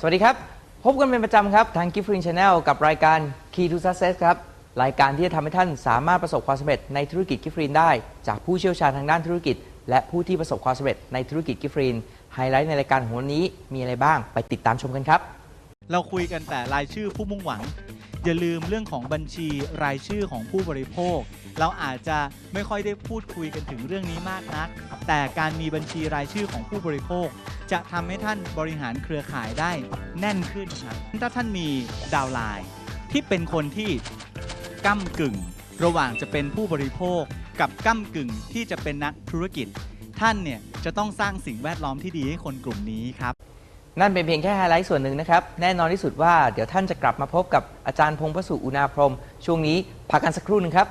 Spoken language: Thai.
สวัสดีครับ พบกันเป็นประจำครับ ทาง Gift Green Channel กับรายการ Key to Success ครับ รายการที่จะทำให้ท่านสามารถประสบความสำเร็จในธุรกิจ Gift Green ได้ จากผู้เชี่ยวชาญทางด้านธุรกิจ และผู้ที่ประสบความสำเร็จในธุรกิจ Gift Green ไฮไลท์ในรายการของวันนี้มีอะไรบ้างไปติดตามชมกันครับ เราคุยกันแต่รายชื่อผู้มุ่งหวัง อย่าลืมเรื่องของบัญชีรายชื่อของผู้บริโภค เราอาจจะไม่ค่อยได้พูดคุยกันถึงเรื่องนี้มากนัก แต่การมีบัญชีรายชื่อของผู้บริโภค จะทำให้ท่านบริหารเครือข่ายได้แน่นขึ้นครับถ้าท่านมีดาวน์ไลน์ที่เป็นคนที่ ก้ากึ่ง ระหว่างจะเป็นผู้บริโภคกับก้ากึ่งที่จะเป็นนักธุรกิจ ท่านเนี่ยจะต้องสร้างสิ่งแวดล้อมที่ดีให้คนกลุ่มนี้ครับ นั่นเป็นเพียงแค่ไฮไลท์ส่วนหนึ่งนะครับ แน่นอนที่สุดว่าเดี๋ยวท่านจะกลับมาพบกับอาจารย์พงษ์พสุอุณาพรหมช่วงนี้พักกันสักครู่หนึ่งครับ